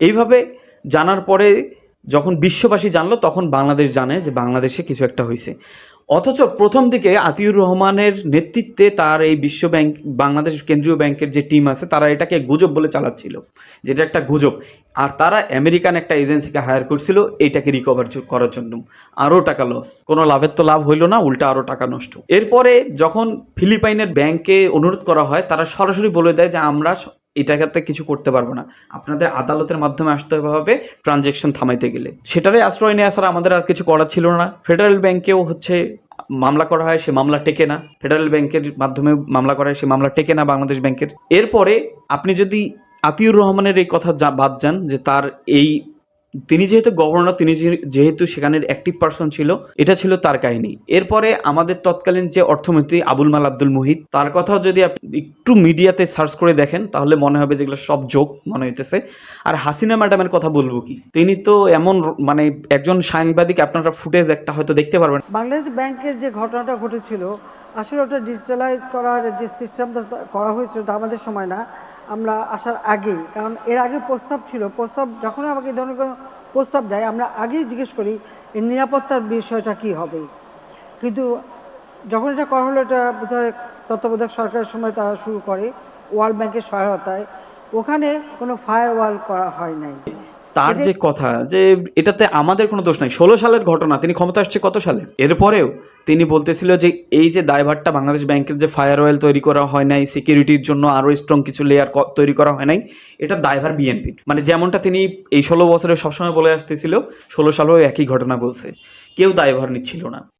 এইভাবে জানার পরে যখন বিশ্ববাসী জানলো, তখন বাংলাদেশ জানে যে বাংলাদেশে কিছু একটা হয়েছে অথচ প্রথম দিকে আতিউর রহমানের নেতৃত্বে তার এই বিশ্ব ব্যাংক, বাংলাদেশ কেন্দ্রীয় ব্যাংকের যে টিম আছে, তারা এটাকে গুজব বলে চালাচ্ছিল, যেটা একটা গুজব। আর তারা আমেরিকান একটা এজেন্সিকে হায়ার করছিল, এইটাকে রিকভার করার জন্য। আরও টাকা লস কোনো লাভের তো লাভ হইল না, উল্টা আরও টাকা নষ্ট। এরপরে যখন ফিলিপাইনের ব্যাংকে অনুরোধ করা হয়, তারা সরাসরি বলে দেয় যে আমরা এটাতে কিছু করতে পারব না। আপনাদের আদালতের মাধ্যমে আসতে হবে ট্রানজেকশন থামাইতে গেলে। সেটারই আশ্রয় নিয়ে আসার আমাদের আর কিছু করার ছিল না। ফেডারেল ব্যাংকেও হচ্ছে মামলা করা হয়, সে মামলা টেকে না। ফেডারেল ব্যাংকের মাধ্যমে মামলা করা হয়, সে মামলা টেকে না বাংলাদেশ ব্যাংকের এরপরে আপনি যদি আতিউর রহমানের এই কথা যা বাদ যান যে তার এই তিনি যেহেতু গভর্নর তিনি যেহেতু সেখানের অ্যাক্টিভ পার্সন ছিল, এটা ছিল তার কাহিনী। এরপরে আমাদের তৎকালীন যে অর্থমন্ত্রী আবুল মাল আব্দুল মুহিত, তার কথাও যদি আপনি একটু মিডিয়াতে সার্চ করে দেখেন, তাহলে মনে হবে যেগুলো সব যোগ মনে হইতেছে। আর হাসিনা ম্যাডামের কথা বলব কি? তিনি তো এমন মানে একজন সাংবাদিক, আপনারা ফুটেজ একটা হয়তো দেখতে পারবেন। বাংলাদেশ ব্যাংকের যে ঘটনাটা ঘটেছিল, আসলে ওটা ডিজিটালাইজ করার যে সিস্টেমটা করা হয়েছিল আমাদের সময় না। আমরা আসার আগে, কারণ এর আগে প্রস্তাব ছিল, প্রস্তাব যখন আমাকে ধরনের কোনো প্রস্তাব দেয়, আমরা আগেই জিজ্ঞেস করি এর নিরাপত্তার বিষয়টা কি হবে। কিন্তু যখন এটা করা হলো, এটা বোধহয় তত্ত্বাবধায়ক সরকারের সময় তারা শুরু করে, ওয়ার্ল্ড ব্যাংকের সহায়তায়, ওখানে কোনো ফায়ার ওয়াল করা হয় নাই। তার যে কথা যে এটাতে আমাদের কোনো দোষ নাই। ষোলো সালের ঘটনা তিনি ক্ষমতা আসছে কত সালে? এরপরেও তিনি বলতেছিল যে এই যে দায়ভারটা বাংলাদেশ ব্যাংকের যে ফায়ার অয়েল তৈরি করা হয় নাই সিকিউরিটির জন্য আরও স্ট্রং কিছু লেয়ার তৈরি করা হয় নাই এটা দায়ভার বিএনপি মানে যেমনটা তিনি এই ষোলো বছরে সবসময় বলে আসতেছিল ষোলো সালেও একই ঘটনা বলছে। কেউ দায়ভার নিচ্ছিল না।